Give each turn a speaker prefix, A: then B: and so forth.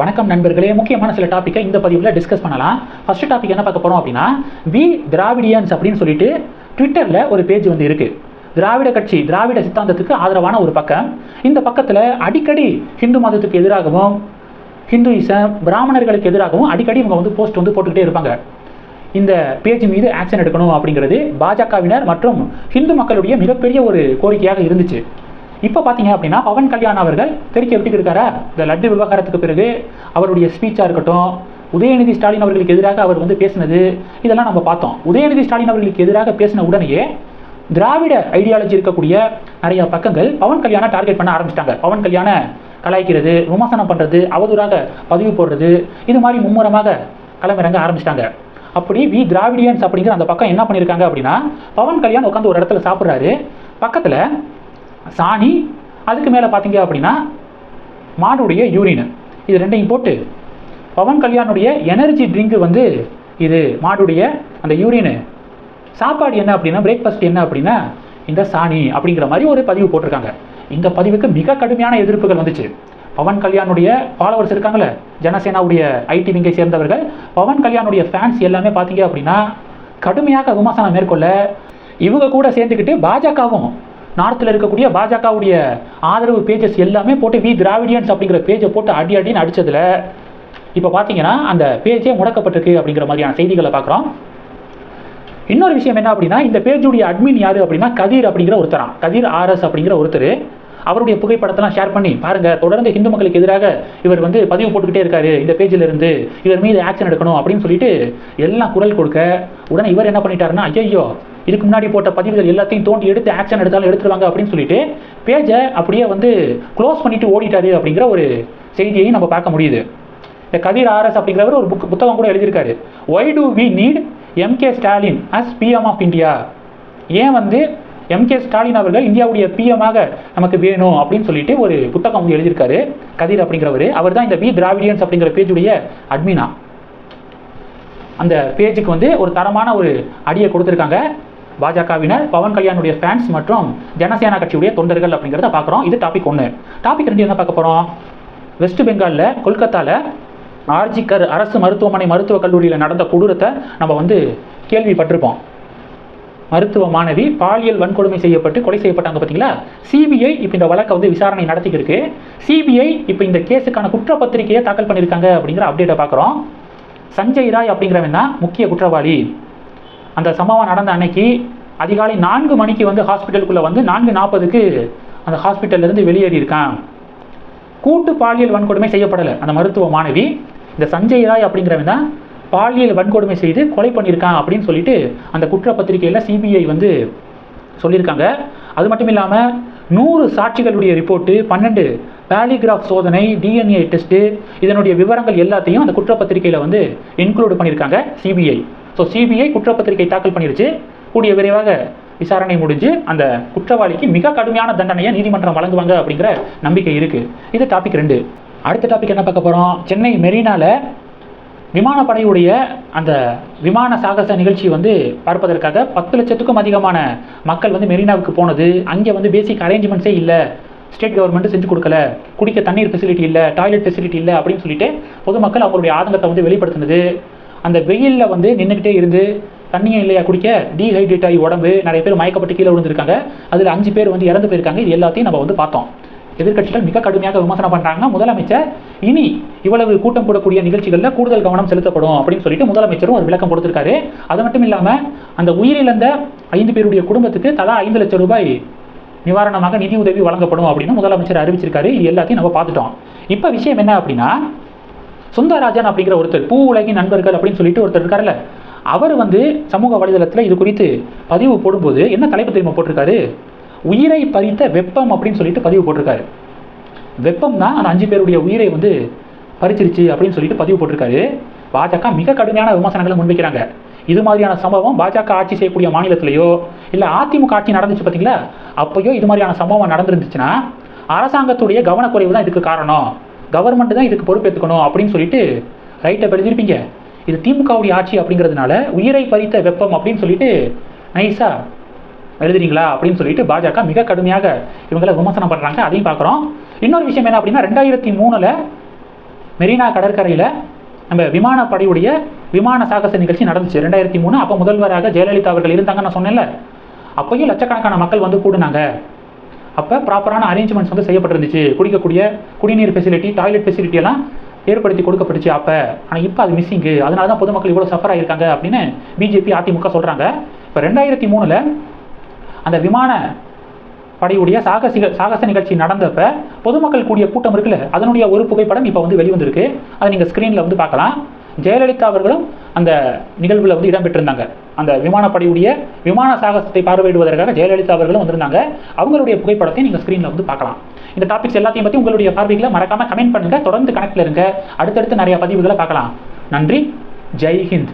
A: வணக்கம் நண்பர்களே. முக்கியமான சில டாப்பிக்கை இந்த பதிவில் டிஸ்கஸ் பண்ணலாம். ஃபர்ஸ்ட் டாபிக் என்ன பார்க்க போகிறோம் அப்படின்னா வி திராவிடியன்ஸ் அப்படின்னு சொல்லிட்டு ட்விட்டரில் ஒரு பேஜ் வந்து இருக்குது திராவிட கட்சி திராவிட சித்தாந்தத்துக்கு ஆதரவான ஒரு பக்கம். இந்த பக்கத்தில் அடிக்கடி ஹிந்து மதத்துக்கு எதிராகவும் ஹிந்துயிசம் பிராமணர்களுக்கு எதிராகவும் அடிக்கடி இவங்க வந்து போஸ்ட் வந்து போட்டுக்கிட்டே இருப்பாங்க. இந்த பேஜ் மீது ஆக்ஷன் எடுக்கணும் அப்படிங்கிறது பாஜகவினர் மற்றும் ஹிந்து மக்களுடைய மிகப்பெரிய ஒரு கோரிக்கையாக இருந்துச்சு. இப்போ பார்த்தீங்க அப்படின்னா பவன் கல்யாண் அவர்கள் தெரிக்க விட்டுக்கு இருக்காரா? இந்த லட்டு விவகாரத்துக்கு பிறகு அவருடைய ஸ்பீச்சாக இருக்கட்டும் உதயநிதி ஸ்டாலின் அவர்களுக்கு எதிராக அவர் வந்து பேசினது இதெல்லாம் நம்ம பார்த்தோம். உதயநிதி ஸ்டாலின் அவர்களுக்கு எதிராக பேசின உடனேயே திராவிட ஐடியாலஜி இருக்கக்கூடிய நிறைய பக்கங்கள் பவன் கல்யாண டார்கெட் பண்ண ஆரம்பிச்சிட்டாங்க. பவன் கல்யாண கலாய்க்கிறது விமர்சனம் பண்ணுறது அவதூறாக பதிவு போடுறது இது மாதிரி மும்முரமாக களமிறங்க ஆரம்பிச்சிட்டாங்க. அப்படி வி திராவிடியன்ஸ் அப்படிங்கிற அந்த பக்கம் என்ன பண்ணியிருக்காங்க அப்படின்னா பவன் கல்யாண் உட்காந்து ஒரு இடத்துல சாப்பிட்றாரு. பக்கத்தில் சாணி அதுக்கு மேலே பார்த்தீங்க அப்படின்னா மாடுடைய யூரின் இது ரெண்டையும் போட்டு பவன் கல்யாணுடைய எனர்ஜி ட்ரிங்க் வந்து இது மாடுடைய அந்த யூரின் சாப்பாடு என்ன அப்படின்னா பிரேக்ஃபாஸ்ட் என்ன அப்படின்னா இந்த சாணி அப்படிங்கிற மாதிரி ஒரு பதிவு போட்டிருக்காங்க. இந்த பதிவுக்கு மிக கடுமையான எதிர்ப்புகள் வந்துச்சு. பவன் கல்யாணுடைய ஃபாலோவர்ஸ் இருக்காங்களே ஜனசேனாவுடைய ஐடி விங்கை சேர்ந்தவர்கள் பவன் கல்யாணுடைய ஃபேன்ஸ் எல்லாமே பார்த்தீங்க அப்படின்னா கடுமையாக விமர்சனம் மேற்கொள்ள இவங்க கூட சேர்ந்துக்கிட்டு பாஜகவும் நார்த்தில் இருக்கக்கூடிய பாஜகவுடைய ஆதரவு பேஜஸ் எல்லாமே போட்டு வி திராவிடியன்ஸ் அப்படிங்கிற பேஜை போட்டு அடி அடின்னு அடித்ததில் இப்போ பார்த்தீங்கன்னா அந்த பேஜே முடக்கப்பட்டிருக்கு அப்படிங்கிற மாதிரியான செய்திகளை பார்க்குறோம் இன்னொரு விஷயம் என்ன அப்படின்னா இந்த பேஜுடைய அட்மின் யார் அப்படின்னா கதிர் அப்படிங்கிற ஒருத்தரான் கதிர் ஆர்எஸ் அப்படிங்கிற ஒருத்தர். அவருடைய புகைப்படத்தெல்லாம் ஷேர் பண்ணி பாருங்க தொடர்ந்து ஹிந்து மக்களுக்கு எதிராக இவர் வந்து பதிவு போட்டுக்கிட்டே இருக்காரு இந்த பேஜில் இருந்து. இவர் மீது ஆக்ஷன் எடுக்கணும் அப்படின்னு சொல்லிட்டு எல்லாம் குரல் கொடுக்க உடனே இவர் என்ன பண்ணிட்டாருன்னா ஐயோ இதுக்கு முன்னாடி போட்ட பதிவுகள் எல்லாத்தையும் தோண்டி எடுத்து ஆக்ஷன் எடுத்தாலும் எடுத்துருவாங்க அப்படின்னு சொல்லிட்டு பேஜை அப்படியே வந்து க்ளோஸ் பண்ணிட்டு ஓடிட்டாரு அப்படிங்கிற ஒரு செய்தியையும் நம்ம பார்க்க முடியுது. இந்த கதிர் ஆர்எஸ் அப்படிங்கிறவர் ஒரு புக் புத்தகம் கூட எழுதியிருக்காரு. Why do we need M K Stalin as P M of India ஏன் வந்து எம்கே ஸ்டாலின் அவர்கள் இந்தியாவுடைய பிஎம்மாக நமக்கு வேணும் அப்படின்னு சொல்லிட்டு ஒரு புத்தகம் வந்து எழுதியிருக்காரு. கதிர் அப்படிங்கிறவர். அவர் தான் இந்த வி திராவிடியன்ஸ் அப்படிங்கிற பேஜுடைய அட்மினா அந்த பேஜுக்கு வந்து ஒரு தரமான ஒரு அடியை கொடுத்துருக்காங்க. பாஜகவினர் பவன் கல்யாணுடைய ஃபேன்ஸ் மற்றும் ஜனசேனா கட்சியுடைய தொண்டர்கள் அப்படிங்கிறத பார்க்குறோம். இது டாபிக் ஒன்று டாபிக் ரெண்டு என்ன பார்க்க போகிறோம் வெஸ்ட் பெங்காலில் கொல்கத்தாவில் ஆர்ஜிக்கர் அரசு மருத்துவமனை மருத்துவக் கல்லூரியில் நடந்த கொடூரத்தை நம்ம வந்து கேள்விப்பட்டிருப்போம். மருத்துவ மாணவி பாலியல் வன்கொடுமை செய்யப்பட்டு கொலை செய்யப்பட்டாங்க பார்த்தீங்களா? சிபிஐ இப்போ இந்த வழக்கை வந்து விசாரணை நடத்திக்கிருக்கு. சிபிஐ இப்போ இந்த கேஸுக்கான குற்றப்பத்திரிகையை தாக்கல் பண்ணியிருக்காங்க அப்படிங்கிற அப்டேட்டை பார்க்குறோம். சஞ்சய் ராய் அப்படிங்கிறவன் தான் முக்கிய குற்றவாளி. அந்த சம்பவம் நடந்த அன்னைக்கு அதிகாலை நான்கு மணிக்கு வந்து ஹாஸ்பிட்டலுக்குள்ளே வந்து நான்கு நாற்பதுக்கு அந்த ஹாஸ்பிட்டல்லேருந்து வெளியேறியிருக்கான் கூட்டு பாலியல் வன்கொடுமை செய்யப்படலை. அந்த மருத்துவ மாணவி இந்த சஞ்சய் ராய் அப்படிங்கிறவன் தான் பாலியல் வன்கொடுமை செய்து கொலை பண்ணியிருக்கான் அப்படின்னு சொல்லிட்டு அந்த குற்றப்பத்திரிகையில் சிபிஐ வந்து சொல்லியிருக்காங்க. அது மட்டும் இல்லாமல் நூறு சாட்சிகளுடைய ரிப்போர்ட்டு பன்னெண்டு பேலிகிராஃப் சோதனை டிஎன்ஏ டெஸ்ட்டு இதனுடைய விவரங்கள் எல்லாத்தையும் அந்த குற்றப்பத்திரிகையில் வந்து இன்க்ளூட் பண்ணியிருக்காங்க சிபிஐ ஸோ சிபிஐ குற்றப்பத்திரிகை தாக்கல் பண்ணிருச்சு. கூடிய விரைவாக விசாரணை முடிஞ்சு அந்த குற்றவாளிக்கு மிக கடுமையான தண்டனையை நீதிமன்றம் வழங்குவாங்க அப்படிங்கிற நம்பிக்கை இருக்குது இது டாபிக் ரெண்டு. அடுத்த டாபிக் என்ன பார்க்க போகிறோம் சென்னை மெரினாவில் விமானப்படையுடைய அந்த விமான சாகச நிகழ்ச்சி வந்து பார்ப்பதற்காக பத்து லட்சத்துக்கும் அதிகமான மக்கள் வந்து மெரினாவுக்கு போனது. அங்கே வந்து பேசிக் அரேஞ்ச்மெண்ட்ஸே இல்லை. ஸ்டேட் கவர்மெண்ட் செஞ்சு கொடுக்கல. குடிக்க தண்ணீர் ஃபெசிலிட்டி இல்லை. டாய்லெட் ஃபெசிலிட்டி இல்லை அப்படின்னு சொல்லிட்டு பொதுமக்கள் அவங்களுடைய ஆதங்கத்தை வந்து வெளிப்படுத்தினது. அந்த வெயிலில் வந்து நின்றுக்கிட்டே இருந்து தண்ணியும் இல்லையா குடிக்க? டீஹைட்ரேட் ஆகி உடம்பு நிறைய பேர் மயக்கப்பட்டு கீழே விழுந்திருக்காங்க. அதில் அஞ்சு பேர் வந்து இறந்து போயிருக்காங்க. இது எல்லாத்தையும் நம்ம வந்து பார்த்தோம். எதிர்கட்சிகள் மிக கடுமையாக விமர்சனம் பண்ணுறாங்கன்னா முதலமைச்சர் இனி இவ்வளவு கூட்டம் கூடக்கூடிய நிகழ்ச்சிகளில் கூடுதல் கவனம் செலுத்தப்படும் அப்படின்னு சொல்லிட்டு முதலமைச்சரும் ஒரு விளக்கம் கொடுத்துருக்காரு. அது மட்டும் இல்லாமல் அந்த உயிரிழந்த ஐந்து பேருடைய குடும்பத்துக்கு தலா ஐந்து லட்சம் ரூபாய் நிவாரணமாக நிதி உதவி வழங்கப்படும் அப்படின்னு முதலமைச்சர் அறிவிச்சிருக்காரு. இது எல்லாத்தையும் நம்ம பார்த்துட்டோம். இப்போ விஷயம் என்ன அப்படின்னா சுந்தரராஜன் அப்படிங்கிற ஒருத்தர் பூ உலகின் நண்பர்கள் அப்படின்னு சொல்லிட்டு ஒருத்தர் இருக்காருல்ல. அவர் வந்து சமூக வலைதளத்தில் இது குறித்து பதிவு போடும்போது என்ன தலைப்பு தெரியுமா போட்டிருக்காரு? உயிரை பறித்த வெப்பம் அப்படின்னு சொல்லிட்டு பதிவு போட்டிருக்காரு. வெப்பம் தான் அந்த அஞ்சு பேருடைய உயிரை வந்து பறிச்சிருச்சு அப்படின்னு சொல்லிட்டு பதிவு போட்டிருக்காரு. பாஜக மிக கடுமையான விமர்சனங்களை முன்வைக்கிறாங்க. இது மாதிரியான சம்பவம் பாஜக ஆட்சி செய்யக்கூடிய மாநிலத்திலேயோ இல்லை அதிமுக ஆட்சி நடந்துச்சு பார்த்தீங்களா அப்போயோ இது மாதிரியான சம்பவம் நடந்துருந்துச்சுன்னா அரசாங்கத்துடைய கவனக்குறைவு தான் இதுக்கு காரணம். கவர்மெண்ட் தான் இதுக்கு பொறுப்பேற்றுக்கணும் அப்படின்னு சொல்லிட்டு ரைட்டை எழுதியிருப்பீங்க இது திமுகவுடைய ஆட்சி அப்படிங்கிறதுனால உயிரை பறித்த வெப்பம் அப்படின்னு சொல்லிட்டு நைஸா எழுதுறீங்களா அப்படின்னு சொல்லிட்டு பாஜக மிக கடுமையாக இவங்களை விமர்சனம் பண்ணுறாங்க அதையும் பார்க்குறோம். இன்னொரு விஷயம் என்ன அப்படின்னா ரெண்டாயிரத்தி மூணில் மெரினா கடற்கரையில் நம்ம விமானப்படையுடைய விமான சாகச நிகழ்ச்சி நடந்துச்சு. ரெண்டாயிரத்தி மூணு அப்போ முதல்வராக ஜெயலலிதா அவர்கள் இருந்தாங்கன்னு நான் சொன்னேன்ல. அப்போயும் லட்சக்கணக்கான மக்கள் வந்து கூடுனாங்க. அப்போ ப்ராப்பரான அரேஞ்ச்மெண்ட்ஸ் வந்து செய்யப்பட்டிருந்துச்சு. குடிக்கக்கூடிய குடிநீர் ஃபெசிலிட்டி டாய்லெட் ஃபெசிலிட்டி எல்லாம் ஏற்படுத்தி கொடுக்கப்பட்டுச்சு அப்போ. ஆனால் இப்போ அது மிஸ்ஸிங்கு அதனால தான் பொதுமக்கள் இவ்வளோ சஃபர் ஆகியிருக்காங்க அப்படின்னு பிஜேபி அதிமுக சொல்கிறாங்க இப்போ ரெண்டாயிரத்தி மூணில் அந்த விமான படையுடைய சாகசிக சாகச நிகழ்ச்சி நடந்தப்ப பொதுமக்கள் கூடிய கூட்டம் இருக்குல்ல அதனுடைய ஒரு புகைப்படம் இப்போ வந்து வெளிவந்திருக்கு. அதை நீங்கள் ஸ்க்ரீனில் வந்து பார்க்கலாம். ஜெயலலிதா அவர்களும் அந்த நிகழ்வில் வந்து இடம்பெற்றிருந்தாங்க. அந்த விமானப்படையுடைய விமான சாகசத்தை பார்வையிடுவதற்காக ஜெயலலிதா அவர்களும் வந்திருந்தாங்க. அவங்களுடைய புகைப்படத்தை நீங்கள் ஸ்க்ரீனில் வந்து பார்க்கலாம். இந்த டாபிக்ஸ் எல்லாத்தையும் பற்றி உங்களுடைய பார்வைகளை மறக்காமல் கமெண்ட் பண்ணுங்கள் தொடர்ந்து கணக்கில் இருங்க. அடுத்தடுத்து நிறைய பதிவுகளை பார்க்கலாம். நன்றி. ஜெய் ஹிந்த்